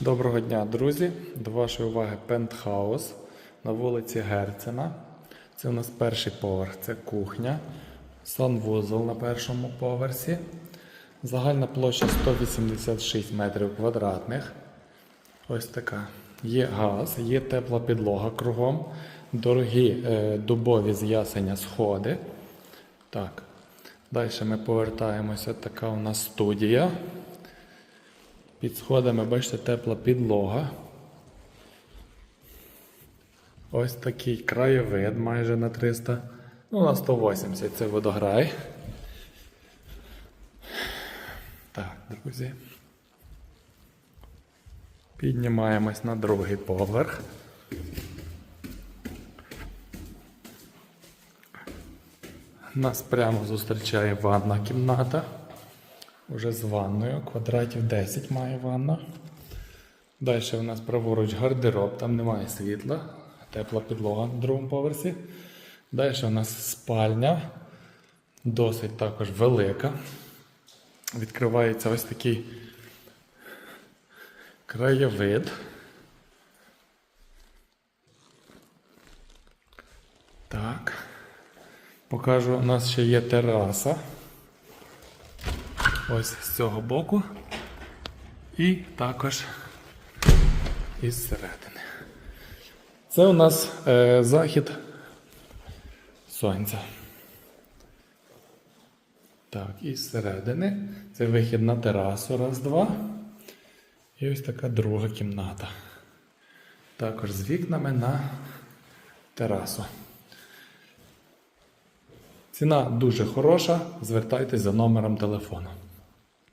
Доброго дня, друзі! До вашої уваги пентхаус на вулиці Герцена. Це у нас перший поверх, це кухня, санвузол на першому поверсі. Загальна площа 186 метрів квадратних. Ось така. Є газ, є тепла підлога кругом, дорогі е, дубові з ясеня сходи. Так. Далі ми повертаємося. Така у нас студія. Під сходами, бачите, тепла підлога. Ось такий краєвид майже на 300. Ну, на 180 це водограй. Так, друзі. Піднімаємось на другий поверх. Нас прямо зустрічає ванна кімната. Уже з ванною. Квадратів 10 має ванна. Далі у нас праворуч гардероб, там немає світла, тепла підлога на другому поверсі. Далі у нас спальня, досить також велика. Відкривається ось такий краєвид. Так. Покажу, у нас ще є тераса. Ось з цього боку. І також із середини. Це у нас е, захід сонця. Так, і зсередини. Це вихід на терасу. Раз, два. І ось така друга кімната. Також з вікнами на терасу. Ціна дуже хороша. Звертайтесь за номером телефону.